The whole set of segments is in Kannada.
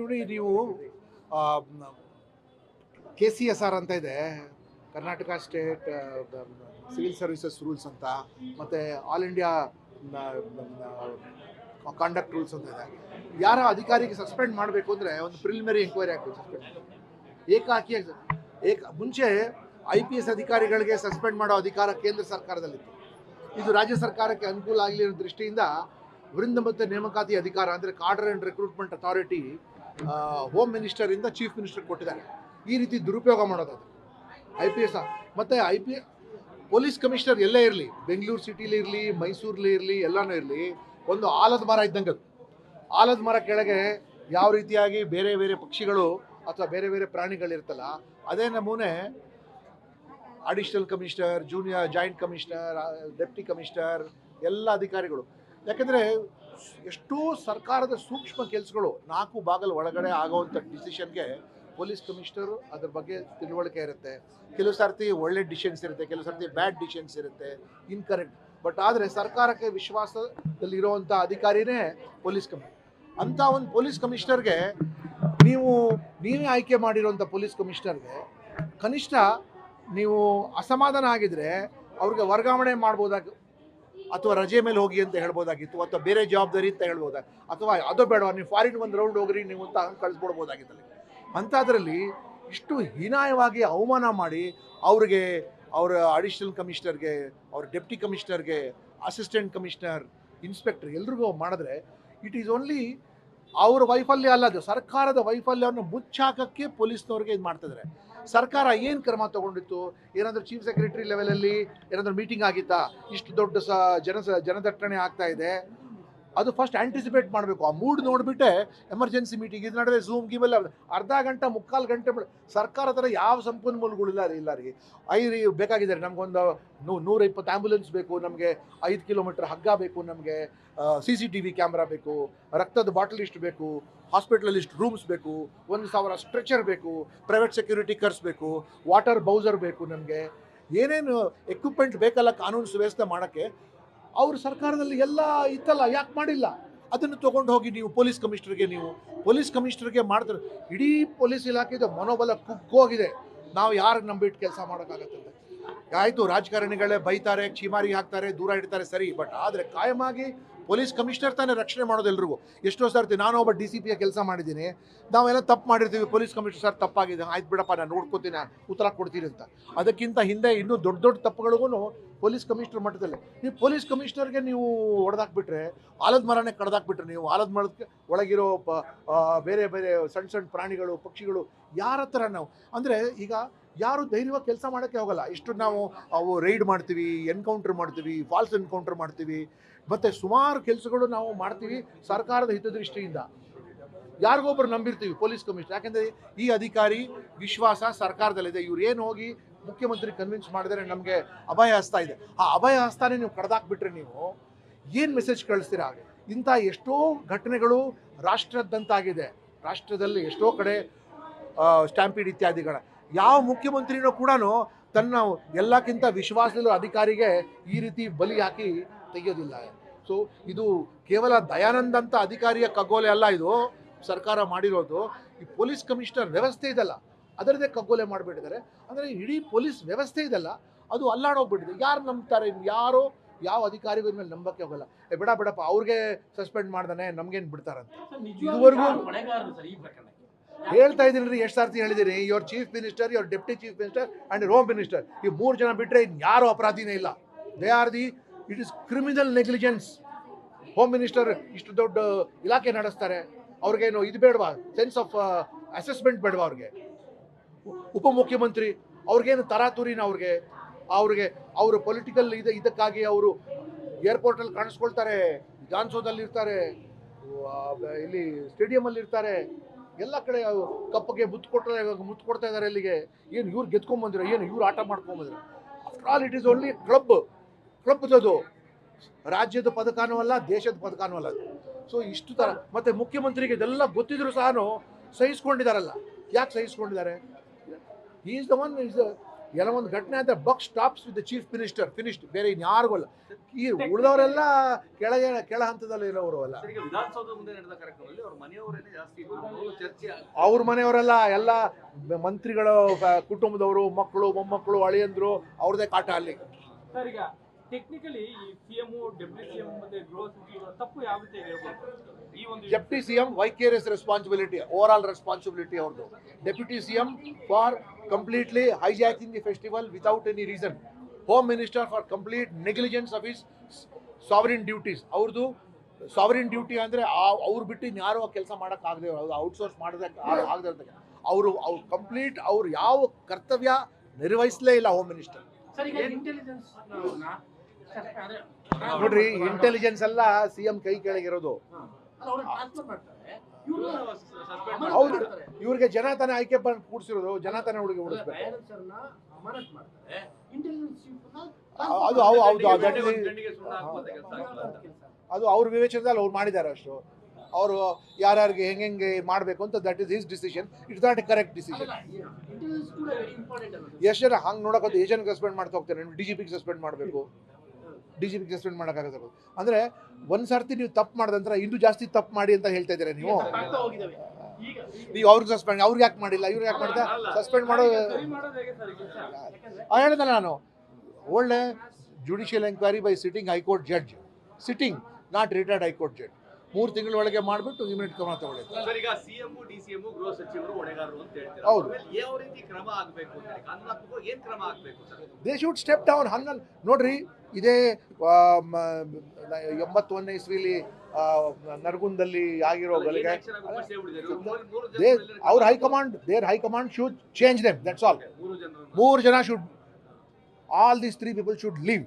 ನೋಡಿ, ನೀವು ಕೆ ಸಿ ಎಸ್ ಆರ್ ಅಂತ ಇದೆ. Karnataka state civil services rules ಅಂತ, ಮತ್ತು ಆಲ್ ಇಂಡಿಯಾ ಕಾಂಡಕ್ಟ್ ರೂಲ್ಸ್ ಅಂತ ಇದೆ. ಯಾರ ಅಧಿಕಾರಿಗೆ ಸಸ್ಪೆಂಡ್ ಮಾಡಬೇಕು ಅಂದರೆ ಒಂದು ಪ್ರಿಲಿಮಿನರಿ ಎಂಕ್ವೈರಿ ಆಗ್ಬೇಕು ಸಸ್ಪೆಂಡ್ ಏಕಾಕಿ ಏಕ, ಮುಂಚೆ ಐ ಪಿ ಎಸ್ ಅಧಿಕಾರಿಗಳಿಗೆ ಸಸ್ಪೆಂಡ್ ಮಾಡೋ ಅಧಿಕಾರ ಕೇಂದ್ರ ಸರ್ಕಾರದಲ್ಲಿತ್ತು. ಇದು ರಾಜ್ಯ ಸರ್ಕಾರಕ್ಕೆ ಅನುಕೂಲ ಆಗಲಿ ಅನ್ನೋ ದೃಷ್ಟಿಯಿಂದ ವೃಂದ ಮತ್ತು ನೇಮಕಾತಿ ಅಧಿಕಾರ ಅಂದರೆ cadre and recruitment authority home ಮಿನಿಸ್ಟರಿಂದ chief minister ಕೊಟ್ಟಿದ್ದಾರೆ. ಈ ರೀತಿ ದುರುಪಯೋಗ ಮಾಡೋದು ಐ ಪಿ ಎಸ್ ಮತ್ತು ಐ ಪಿ ಪೊಲೀಸ್ ಕಮಿಷನರ್ ಎಲ್ಲೇ ಇರಲಿ ಬೆಂಗಳೂರು ಸಿಟಿಲಿ ಇರಲಿ ಮೈಸೂರಲ್ಲಿ ಇರಲಿ, ಎಲ್ಲನೂ ಇರಲಿ, ಒಂದು ಆಲದ ಮರ ಇದ್ದಂಗೆ ಆಲದ ಮರ ಕೆಳಗೆ ಯಾವ ರೀತಿಯಾಗಿ ಬೇರೆ ಬೇರೆ ಪಕ್ಷಿಗಳು ಅಥವಾ ಬೇರೆ ಬೇರೆ ಪ್ರಾಣಿಗಳಿರ್ತಲ್ಲ ಅದೇ ನಮೂನೆ additional commissioner junior joint commissioner deputy commissioner ಎಲ್ಲ ಅಧಿಕಾರಿಗಳು. ಯಾಕೆಂದರೆ ಎಷ್ಟೋ ಸರ್ಕಾರದ ಸೂಕ್ಷ್ಮ ಕೆಲಸಗಳು ನಾಲ್ಕು ಬಾಗಿಲು ಒಳಗಡೆ ಆಗೋವಂಥ ಡಿಸಿಷನ್ಗೆ ಪೊಲೀಸ್ ಕಮಿಷನರ್ ಅದ್ರ ಬಗ್ಗೆ ತಿಳುವಳಿಕೆ ಇರುತ್ತೆ. ಕೆಲವು ಸರ್ತಿ ಒಳ್ಳೆ ಡಿಸಿಷನ್ಸ್ ಇರುತ್ತೆ, ಕೆಲವು ಸರ್ತಿ ಬ್ಯಾಡ್ ಡಿಸಿಷನ್ಸ್ ಇರುತ್ತೆ ಇನ್ಕರೆಕ್ಟ್ ಬಟ್ ಆದರೆ ಸರ್ಕಾರಕ್ಕೆ ವಿಶ್ವಾಸದಲ್ಲಿರುವಂಥ ಅಧಿಕಾರಿನೇ ಪೊಲೀಸ್ ಕಮಿ ಅಂಥ ಒಂದು ಪೊಲೀಸ್ ಕಮಿಷನರ್ಗೆ ನೀವು, ನೀವೇ ಆಯ್ಕೆ ಮಾಡಿರುವಂಥ ಪೊಲೀಸ್ ಕಮಿಷನರ್ಗೆ ಕನಿಷ್ಠ ನೀವು ಅಸಮಾಧಾನ ಆಗಿದ್ರೆ ಅವ್ರಿಗೆ ವರ್ಗಾವಣೆ ಮಾಡ್ಬೋದಾಗ ಅಥವಾ ರಜೆ ಮೇಲೆ ಹೋಗಿ ಅಂತ ಹೇಳ್ಬೋದಾಗಿತ್ತು, ಅಥವಾ ಬೇರೆ ಜವಾಬ್ದಾರಿ ಅಂತ ಹೇಳ್ಬೋದ ಅಥವಾ ಅದು ಬೇಡ ನೀವು ಫಾರಿನ್ ಒಂದು ರೌಂಡ್ ಹೋಗ್ರಿ, ನೀವು ಅಂತ ಹಂಗೆ ಕಳಿಸ್ಬಿಡ್ಬೋದಾಗಿತ್ತಲ್ಲಿ ಅಂಥದ್ರಲ್ಲಿ ಇಷ್ಟು ಹೀನಾಯವಾಗಿ ಅವಮಾನ ಮಾಡಿ ಅವ್ರಿಗೆ, ಅವರ ಅಡಿಷನಲ್ ಕಮಿಷನರ್ಗೆ ಅವ್ರ ಡೆಪ್ಟಿ ಕಮಿಷನರ್ಗೆ ಅಸಿಸ್ಟೆಂಟ್ ಕಮಿಷನರ್ ಇನ್ಸ್ಪೆಕ್ಟರ್ ಎಲ್ರಿಗೂ ಮಾಡಿದ್ರೆ ಇಟ್ ಈಸ್ ಓನ್ಲಿ ಅವ್ರ ವೈಫಲ್ಯ ಅಲ್ಲ ಅದು, ಸರ್ಕಾರದ ವೈಫಲ್ಯವನ್ನು ಮುಚ್ಚಾಕಕ್ಕೆ ಪೊಲೀಸ್ನವ್ರಿಗೆ ಇದು ಮಾಡ್ತಿದ್ದಾರೆ ಸರ್ಕಾರ ಏನು ಕ್ರಮ ತಗೊಂಡಿತ್ತು? ಏನಾದರೂ ಚೀಫ್ ಸೆಕ್ರೆಟರಿ ಲೆವೆಲಲ್ಲಿ ಏನಾದರೂ ಮೀಟಿಂಗ್ ಆಗಿತ್ತಾ? ಇಷ್ಟು ದೊಡ್ಡ ಸ ಜನ ಜನದಟ್ಟಣೆ ಆಗ್ತಾ ಇದೆ. ಅದು ಫಸ್ಟ್ ಆಂಟಿಸಿಪೇಟ್ ಮಾಡಬೇಕು. ಆ ಮೂಡ್ ನೋಡಿಬಿಟ್ಟೆ ಎಮರ್ಜೆನ್ಸಿ ಮೀಟಿಂಗ್ ಇದು ನಡುವೆ ಝೂಮ್ ಗೀಮೆಲ್ಲ ಅರ್ಧ ಗಂಟೆ, ಮುಕ್ಕಾಲು ಗಂಟೆ ಸರ್ಕಾರ ಥರ ಯಾವ ಸಂಪನ್ಮೂಲಗಳು ಇಲ್ಲ ರೀ ಇಲ್ಲ ರೀ. ಐ ಬೇಕಾಗಿದ್ದಾರೆ ಬೇಕಾಗಿದೆ ನಮಗೊಂದು ನೂ ನೂರ ಇಪ್ಪತ್ತು ಆ್ಯಂಬುಲೆನ್ಸ್ ಬೇಕು, ನಮಗೆ ಐದು ಕಿಲೋಮೀಟ್ರ್ ಹಗ್ಗ ಬೇಕು, ನಮಗೆ C C T V camera ಬೇಕು, ರಕ್ತದ ಬಾಟಲ್ ಇಷ್ಟು ಬೇಕು ಹಾಸ್ಪಿಟ್ಲಲ್ಲಿ ಇಷ್ಟು ರೂಮ್ಸ್ ಬೇಕು, ಒಂದು ಸಾವಿರ ಸ್ಟ್ರೆಚರ್ ಬೇಕು ಪ್ರೈವೇಟ್ ಸೆಕ್ಯೂರಿಟಿ ಕರ್ಸ್ ಬೇಕು ವಾಟರ್ ಬೌಸರ್ ಬೇಕು ನಮಗೆ. ಏನೇನು ಎಕ್ವಿಪ್ಮೆಂಟ್ ಬೇಕಲ್ಲ ಕಾನೂನು ಸುವ್ಯವಸ್ಥೆ ಮಾಡೋಕ್ಕೆ ಅವ್ರ ಸರ್ಕಾರದಲ್ಲಿ ಎಲ್ಲ ಇತ್ತಲ್ಲ, ಯಾಕೆ ಮಾಡಿಲ್ಲ? ಅದನ್ನು ತೊಗೊಂಡು ಹೋಗಿ ನೀವು ಪೊಲೀಸ್ ಕಮಿಷನರ್ಗೆ ನೀವು, ಪೊಲೀಸ್ ಕಮಿಷನರ್ಗೆ ಮಾಡ್ತಾರೆ. ಇಡೀ ಪೊಲೀಸ್ ಇಲಾಖೆದು ಮನೋಬಲ ಕುಗ್ಗೋಗಿದೆ. ನಾವು ಯಾರು ನಂಬಿಟ್ಟು ಕೆಲಸ ಮಾಡೋಕ್ಕಾಗತ್ತಂತೆ? ಆಯಿತು, ರಾಜಕಾರಣಿಗಳೇ ಬೈತಾರೆ ಚೀಮಾರಿ ಹಾಕ್ತಾರೆ, ದೂರ ಇಡ್ತಾರೆ, ಸರಿ ಬಟ್ ಆದರೆ ಕಾಯಮಾಗಿ ಪೊಲೀಸ್ ಕಮಿಷನರ್ ತಾನೇ ರಕ್ಷಣೆ ಮಾಡೋದು ಎಲ್ರಿಗೂ ಎಷ್ಟೋ ಸರ್ತಿ ನಾನು ಒಬ್ಬ ಡಿ ಸಿ ಪಿಯ ಕೆಲಸ ಮಾಡಿದ್ದೀನಿ. ನಾವೆಲ್ಲ ತಪ್ಪು ಮಾಡಿರ್ತೀವಿ, ಪೊಲೀಸ್ ಕಮಿಷನರ್ ಸರ್ ತಪ್ಪಾಗಿದೆ, ಆಯ್ತು ಬಿಡಪ್ಪ, ನಾನು ನೋಡ್ಕೋತೀನಿ ಉತ್ತರ ಕೊಡ್ತೀನಿ ಅಂತ. ಅದಕ್ಕಿಂತ ಹಿಂದೆ ಇನ್ನೂ ದೊಡ್ಡ ದೊಡ್ಡ ತಪ್ಪುಗಳಿಗೂ ಪೊಲೀಸ್ ಕಮಿಷನರ್ ಮಟ್ಟದಲ್ಲಿ. ನೀವು ಪೊಲೀಸ್ ಕಮಿಷನರ್ಗೆ ನೀವು ಹೊಡೆದಾಕ್ಬಿಟ್ರೆ, ಆಲದ ಮರನೇ ಕಡ್ದಾಕ್ಬಿಟ್ರೆ ನೀವು, ಆಲದ ಮರಕ್ಕೆ ಒಳಗಿರೋ ಬೇರೆ ಬೇರೆ ಸಣ್ಣ ಸಣ್ಣ ಪ್ರಾಣಿಗಳು, ಪಕ್ಷಿಗಳು ಯಾರ ಹತ್ರ ನಾವು? ಅಂದರೆ ಈಗ ಯಾರು ಧೈರ್ಯವಾಗಿ ಕೆಲಸ ಮಾಡೋಕ್ಕೆ ಹೋಗಲ್ಲ. ಇಷ್ಟು ನಾವು, ಅವು ರೈಡ್ ಮಾಡ್ತೀವಿ ಎನ್ಕೌಂಟರ್ ಮಾಡ್ತೀವಿ ಫಾಲ್ಸ್ ಎನ್ಕೌಂಟರ್ ಮಾಡ್ತೀವಿ. ಮತ್ತು ಸುಮಾರು ಕೆಲಸಗಳು ನಾವು ಮಾಡ್ತೀವಿ ಸರ್ಕಾರದ ಹಿತದೃಷ್ಟಿಯಿಂದ. ಯಾರಿಗೊಬ್ಬರು ನಂಬಿರ್ತೀವಿ ಪೊಲೀಸ್ ಕಮಿಷನರ್. ಯಾಕೆಂದರೆ ಈ ಅಧಿಕಾರಿ ವಿಶ್ವಾಸ ಸರ್ಕಾರದಲ್ಲಿದೆ. ಇವ್ರು ಏನು ಹೋಗಿ ಮುಖ್ಯಮಂತ್ರಿ ಕನ್ವಿನ್ಸ್ ಮಾಡಿದರೆ ನಮಗೆ ಅಭಯ ಹಸ್ತ ಇದೆ. ಆ ಅಭಯ ಹಸ್ತಾನೇ ನೀವು ಕಡ್ದಾಕ್ಬಿಟ್ರೆ ನೀವು ಏನು ಮೆಸೇಜ್ ಕಳಿಸ್ತೀರಾ? ಇಂಥ ಎಷ್ಟೋ ಘಟನೆಗಳು ರಾಷ್ಟ್ರದಂತಾಗಿದೆ ರಾಷ್ಟ್ರದಲ್ಲಿ ಎಷ್ಟೋ ಕಡೆ ಸ್ಟ್ಯಾಂಪೀಡ್ ಇತ್ಯಾದಿಗಳ. ಯಾವ ಮುಖ್ಯಮಂತ್ರಿನೂ ಕೂಡ ತನ್ನ ಎಲ್ಲಕ್ಕಿಂತ ವಿಶ್ವಾಸದಲ್ಲಿರೋ ಅಧಿಕಾರಿಗೆ ಈ ರೀತಿ ಬಲಿ ಹಾಕಿ ತೆಗೆಯೋದಿಲ್ಲ. ಸೊ ಇದು ಕೇವಲ ದಯಾನಂದ್ ಅಂತ ಅಧಿಕಾರಿಯ ಕಗ್ಗೋಲೆ ಅಲ್ಲ ಇದು. ಸರ್ಕಾರ ಮಾಡಿರೋದು. ಈ ಪೊಲೀಸ್ ಕಮಿಷನರ್ ವ್ಯವಸ್ಥೆ ಇದಲ್ಲ. ಅದರದೇ ಕಗ್ಗೋಲೆ ಮಾಡಿಬಿಟ್ಟಿದ್ದಾರೆ. ಅಂದರೆ ಇಡೀ ಪೊಲೀಸ್ ವ್ಯವಸ್ಥೆ ಇದಲ್ಲ. ಅದು ಅಲ್ಲಾಡೋಗ್ಬಿಟ್ಟಿದೆ ಯಾರು ನಂಬ್ತಾರೆ? ಯಾರು ಯಾವ ಅಧಿಕಾರಿಗಳ ಮೇಲೆ ನಂಬಕ್ಕೆ ಹೋಗಲ್ಲ. ಏ ಬಿಡ ಬಿಡಪ್ಪ. ಅವ್ರಿಗೆ ಸಸ್ಪೆಂಡ್ ಮಾಡ್ದಾನೆ. ನಮ್ಗೇನು ಬಿಡ್ತಾರಂತ? ಇದುವರೆಗೂ- ಹೇಳ್ತಾ ಇದ್ದೀನಿ ರೀ ಎಷ್ಟು ಸಾರ್ತಿ ಹೇಳಿದ್ದೀನಿ your chief minister your deputy chief minister and home minister ಈ ಮೂರು ಜನ ಬಿಟ್ಟರೆ ಯಾರು ಅಪರಾಧಿನೇ ಇಲ್ಲ. They are the it is criminal negligence home minister ಇಷ್ಟು ದೊಡ್ಡ ಇಲಾಖೆ ನಡೆಸ್ತಾರೆ. ಅವ್ರಿಗೇನು ಇದು ಬೇಡವಾ? ಸೆನ್ಸ್ ಆಫ್ ಅಸೆಸ್ಮೆಂಟ್ ಬೇಡವಾ ಅವ್ರಿಗೆ? ಉಪಮುಖ್ಯಮಂತ್ರಿ ಅವ್ರಿಗೇನು ತರಾತುರಿನ ಅವ್ರಿಗೆ? ಅವ್ರಿಗೆ, ಅವರು ಪೊಲಿಟಿಕಲ್ ಇದು, ಇದಕ್ಕಾಗಿ ಅವರು ಏರ್ಪೋರ್ಟಲ್ಲಿ ಕಾಣಿಸ್ಕೊಳ್ತಾರೆ. ಜಾನ್ಸೋದಲ್ಲಿ ಇರ್ತಾರೆ ಇಲ್ಲಿ ಸ್ಟೇಡಿಯಮಲ್ಲಿ ಇರ್ತಾರೆ ಎಲ್ಲ ಕಡೆ ಕಪ್ಪಗೆ ಮುತ್ತು ಕೊಟ್ಟರೆ ಮುತ್ತು ಕೊಡ್ತಾ ಇದ್ದಾರೆ ಇಲ್ಲಿಗೆ. ಏನು ಇವ್ರು ಗೆದ್ಕೊಂಬಂದಿರ ಏನು ಇವ್ರು ಆಟ ಮಾಡ್ಕೊಂಬಂದಿರೋ after all it is only club ಕ್ಲಬ್ದದು ರಾಜ್ಯದ ಪದಕನೂ ಅಲ್ಲ, ದೇಶದ ಪದಕನೂ ಅಲ್ಲ ಅದು. ಸೊ ಇಷ್ಟು ಥರ ಮತ್ತು ಮುಖ್ಯಮಂತ್ರಿಗೆ ಇದೆಲ್ಲ ಗೊತ್ತಿದ್ರು ಸಹ ಸಹಿಸ್ಕೊಂಡಿದ್ದಾರಲ್ಲ ಯಾಕೆ ಸಹಿಸ್ಕೊಂಡಿದ್ದಾರೆ? ಈಸ್ ದ ಒನ್ ಇಸ್ ಎಲ್ಲ ಒಂದು ಘಟನೆ ಅಂತ buck stops with the chief minister finished ಬೇರೆ ಇನ್ಯಾರಿಗೂ ಅಲ್ಲ. ಈ ಉಳಿದವರೆಲ್ಲ ಕೆಳಗೆ ಕೆಳ ಹಂತದಲ್ಲಿ ಇರೋರು ಅಲ್ಲ. ಸರ್, ಈಗ ವಿಧಾನಸೌಧ ಮುಂದೆ ನಡೆದ ಕಾರ್ಯಕ್ರಮದಲ್ಲಿ ಅವ್ರ ಮನೆಯವರೇನೆ ಜಾಸ್ತಿ ಇದ್ರು. ಚರ್ಚೆ ಆಗಿದೆ. ಅವ್ರ ಮನೆಯವರೆಲ್ಲ ಎಲ್ಲ ಮಂತ್ರಿಗಳು ಕುಟುಂಬದವರು ಮಕ್ಕಳು ಮೊಮ್ಮಕ್ಕಳು ಅಳಿಯಂದ್ರು ಅವ್ರದೇ ಕಾಟ ಅಲ್ಲಿ. ಸರ್ ಈಗ ಟೆಕ್ನಿಕಲಿ ಈ ಸಿಎಂ ಡೆಪ್ಯೂಟಿ ಸಿಎಂ ಮತ್ತೆ ಗೃಹ ಸಚಿವರ ತಪ್ಪು ಯಾವ ರೀತಿ ಹೇಳ್ಬೋದು. ಈ ಒಂದು deputy C M vicarious responsibility over all responsibility ಅವ್ರದ್ದು deputy C M for completely hijacking the festival without any reason home minister for complete negligence of his sovereign duties ಅವ್ರದ್ದು ಸಾವರಿನ್ ಡ್ಯೂಟಿ ಅಂದರೆ ಅವ್ರು ಬಿಟ್ಟು ಇನ್ಯಾರು ಆ ಕೆಲಸ ಮಾಡೋಕ್ಕಾಗದೆ ಅದು ಔಟ್ಸೋರ್ಸ್ ಮಾಡೋದಕ್ಕೆ ಆಗದೆ ಅವರು ಅವ್ರು ಕಂಪ್ಲೀಟ್ ಅವ್ರು ಯಾವ ಕರ್ತವ್ಯ ನಿರ್ವಹಿಸಲೇ ಇಲ್ಲ ಹೋಮ್ ಮಿನಿಸ್ಟರ್ ಸರ್ ಈಗ ಇಂಟೆಲಿಜೆನ್ಸ್ ನೋಡ್ರಿ ಇಂಟೆಲಿಜೆನ್ಸ್ ಎಲ್ಲ ಸಿ ಎಂ ಕೈ ಕೆಳಗಿರೋದು ಹೌದು. ಇವ್ರಿಗೆ ಜನ ತಾನೇ ಆಯ್ಕೆ ಬಂದು ಕೂಡಿಸಿರೋದು ಜನತನ ತಾನೇ ಹುಡುಗಿ ಅದು ಹೌದು ಅದು ಅವ್ರ ವಿವೇಚನದಲ್ಲಿ ಅವ್ರು ಮಾಡಿದ್ದಾರೆ ಅಷ್ಟು. ಅವರು ಯಾರ್ಯಾರಿಗೆ ಹೆಂಗೆ ಹೆಂಗೆ ಮಾಡಬೇಕು ಅಂತ that is his decision it's not a correct decision ಎಷ್ಟು ಜನ ಹಂಗೆ ನೋಡೋಕೆ ಎಷ್ಟು ಜನಕ್ಕೆ ಸಸ್ಪೆಂಡ್ ಮಾಡ್ತಾ ಹೋಗ್ತಾರೆ ಡಿ ಜಿ ಪಿಗೆ ಸಸ್ಪೆಂಡ್ ಮಾಡಬೇಕು. ಡಿ ಜಿ ಪಿಗೆ ಸಸ್ಪೆಂಡ್ ಮಾಡೋಕ್ಕಾಗತ್ತೆ ಅಂದರೆ ಒಂದು ಸರ್ತಿ ನೀವು ತಪ್ಪು ಮಾಡಿದ ನಂತರ ಇನ್ನೂ ಜಾಸ್ತಿ ತಪ್ಪು ಮಾಡಿ ಅಂತ ಹೇಳ್ತಾ ಇದ್ದೀರಾ ನೀವು? ನೀವು ಅವ್ರಿಗೆ ಸಸ್ಪೆಂಡ್ ಅವ್ರಿಗೆ ಯಾಕೆ ಮಾಡಿಲ್ಲ? ಇವ್ರಿಗೆ ಯಾಕೆ ಮಾಡಿದ ಸಸ್ಪೆಂಡ್ ಮಾಡೋ ಹೇಳಿದಲ್ಲ ನಾನು. ಒಳ್ಳೆ judicial enquiry by sitting high court judge sitting not retired high court judge ಮೂರು ತಿಂಗಳ ಒಳಗೆ ಮಾಡಿಬಿಟ್ಟು ಇಮಿಡಿಯೇಟ್ ಕ್ರಮ ತಗೊಳ್ಳಿ ಸರ್ ಈಗ ಸಿಎಂ ಡಿಸಿಎಂ ಗೃಹ ಸಚಿವರು ಹೊಣೆಗಾರರು ಅಂತ ಹೇಳ್ತಾರೆ? ಹೌದು. ಯಾವ ರೀತಿ ಕ್ರಮ ಆಗಬೇಕು ಅಂತ ಹೇಳಿ ಕಾನೂನಾತ್ಮಕವಾಗಿ ಏನ್ ಕ್ರಮ ಆಗಬೇಕು ಸರ್? ದೇ ಶುಡ್ ಸ್ಟೆಪ್ ಡೌನ್ ಹಂಗನ್ ನೋಡ್ರಿ ಇದೇ ಎಂಬತ್ತೊಂದನೇ ಇಸ್ವಿಲಿ ನರಗುಂದಲ್ಲಿ ಆಗಿರೋ ಗಲಿಗೆ ಅವ್ರ high command there high command should change them that's all ಮೂರು ಜನ should all these three people should leave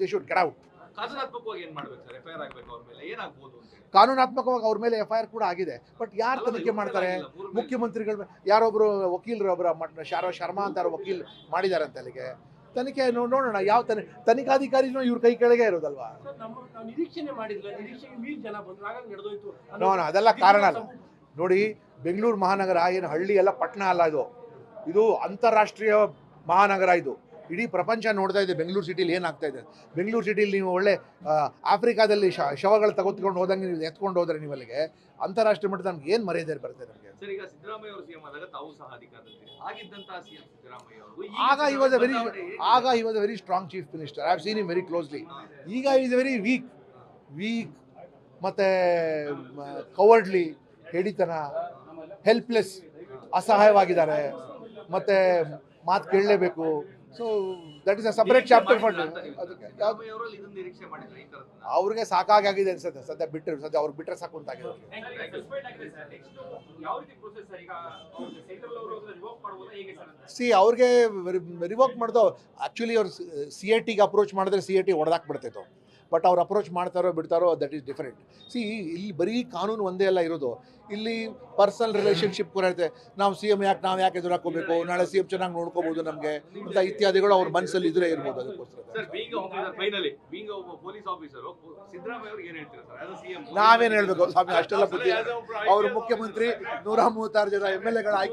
they should get out ಕಾನೂನಾತ್ಮಕವಾಗಿ ಏನ್ ಮಾಡ್ಬೇಕು ಸರ್? ಎಫ್ಐಆರ್ ಆಗ್ಬೇಕು ಅವ್ರ ಮೇಲೆ? ಏನಾಗ್ಬೋದು ಅಂತ ಹೇಳಿ. ಕಾನೂನಾತ್ಮಕವಾಗಿ ಅವ್ರ ಮೇಲೆ ಎಫ್ ಐ ಆರ್ ಕೂಡ ಆಗಿದೆ. ಬಟ್ ಯಾರು ತನಿಖೆ ಮಾಡ್ತಾರೆ. ಮುಖ್ಯಮಂತ್ರಿಗಳ ಯಾರೊಬ್ರು ವಕೀಲರು ಒಬ್ಬರ ಶಾರೋ ಶಾರ ಶರ್ಮಾ ಅಂತ ವಕೀಲ್ ವಕೀಲ್ ಮಾಡಿದಾರಂತೆ ಅಲ್ಲಿಗೆ. ತನಿಖೆ ನೋಡೋಣ ಯಾವ ತನಿ ತನಿಖಾಧಿಕಾರಿನೂ ಇವ್ರ ಕೈ ಕೆಳಗೆ ಇರೋದಲ್ವಾ? ನೋಡೋಣ ನಾವು ನಿರೀಕ್ಷೆನೆ ಮಾಡಿದ್ವಿ ನಿರೀಕ್ಷೆಗೆ ಮೀರಿ ಜನ ಬಂದ್ರು. ಹಾಗಾಗಿ ನಡೆದೋಯ್ತು ನೋ ನೋ ಅದೆಲ್ಲ ಕಾರಣ ಅಲ್ಲ. ನೋಡಿ ಬೆಂಗಳೂರು ಮಹಾನಗರ ಏನು ಹಳ್ಳಿ ಎಲ್ಲ ಪಟ್ಟಣ ಅಲ್ಲ ಇದು. ಇದು ಅಂತಾರಾಷ್ಟ್ರೀಯ ಮಹಾನಗರ ಇದು. ಇಡೀ ಪ್ರಪಂಚ ನೋಡ್ತಾ ಇದೆ ಬೆಂಗಳೂರು ಸಿಟಿಲಿ ಏನಾಗ್ತಾ ಇದೆ. ಬೆಂಗಳೂರು ಸಿಟಿಲಿ ನೀವು ಒಳ್ಳೆ ಆಫ್ರಿಕಾದಲ್ಲಿ ಶ ಶವಗಳು ತಗೊತ್ಕೊಂಡು ಹೋದಂಗೆ ನೀವು ಎತ್ಕೊಂಡು ಹೋದ್ರೆ ನೀವು ಅಲ್ಲಿಗೆ ಅಂತಾರಾಷ್ಟ್ರೀಯ ಮಟ್ಟದ ನಮ್ಗೆ ಏನು ಮರ್ಯಾದೆ ಬರ್ತದೆ ನಮಗೆ? ಆಗ ಇ ವಾಸ್ ಅ ವೆರಿ ಆಗ ಈ was a very strong chief minister I have seen him very closely ಈಗ ಈಸ್ ವೆರಿ ವೀಕ್ ವೀಕ್ ಮತ್ತು ಕವರ್ಡ್ಲಿ ಹೆಡಿತನ ಹೆಲ್ಪ್ಲೆಸ್ ಅಸಹಾಯವಾಗಿದ್ದಾರೆ. ಮತ್ತು ಮಾತು ಕೇಳಲೇಬೇಕು. So that is a separate chapter for ಅವ್ರಿಗೆ ಸಾಕಾಗಿ ಸಾಕಾಗಿದೆ ಅನ್ಸುತ್ತೆ. ಸದ್ಯ ಬಿಟ್ಟರು ಸದ್ಯ ಅವ್ರು ಬಿಟ್ಟರೆ ಸಾಕು ಸಸ್ಪೆಂಡ್ ಆಗಿದೆ. ಸರ್. ನೆಕ್ಸ್ಟ್ ಯಾವ ರೀತಿ ಪ್ರೊಸೆಸ್ ಈಗ ಸೆಂಟ್ರಲ್ ಅವರು ರಿವೋಕ್ ಮಾಡ್ಬೋದಾ ಹೇಗೆ ಸರ್ ಅಂತ? ಸಿ ಅವ್ರಿಗೆ ರಿವೋಕ್ ಮಾಡ್ದು ಆ್ಯಕ್ಚುಲಿ ಅವ್ರು ಸಿ ಎ ಟಿಗೆ ಅಪ್ರೋಚ್ ಮಾಡಿದ್ರೆ ಸಿ ಎ ಟಿ ಹೊಡೆದಾಕ್ ಬಿಡ್ತೈತು ಬಟ್ ಅವ್ರು ಅಪ್ರೋಚ್ ಮಾಡ್ತಾರೋ ಬಿಡ್ತಾರೋ ದಟ್ ಈಸ್ ಡಿಫ್ರೆಂಟ್ ಸಿ ಇಲ್ಲಿ ಬರೀ ಕಾನೂನು ಒಂದೇ ಅಲ್ಲ ಇರೋದು. ಇಲ್ಲಿ ಪರ್ಸನಲ್ ರಿಲೇಷನ್ಶಿಪ್ ಕೂಡ ಇರುತ್ತೆ. ನಾವು ಸಿ ಎಂ ಯಾಕೆ ನಾವು ಯಾಕೆ ಎದುರು ಹಾಕೋಬೇಕು ನಾಳೆ ಸಿ ಎಂ ಚೆನ್ನಾಗಿ ನೋಡ್ಕೋಬೋದು ನಮಗೆ ಅಂತ ಇತ್ಯಾದಿಗಳು ಅವ್ರ ಮನಸ್ಸಲ್ಲಿ ಇದ್ರೆ ಇರ್ಬೋದು ಅದಕ್ಕೋಸ್ಕರ. ನಾವೇನು ಹೇಳ್ಬೇಕು ಸ್ವಾಮಿ? ಅಷ್ಟೆಲ್ಲ ಬುದ್ಧಿ ಅವ್ರ ಮುಖ್ಯಮಂತ್ರಿ ನೂರ ಮೂವತ್ತಾರು ಜನ ಎಂ ಎಲ್ ಎಗಳ ಆಯ್ಕೆ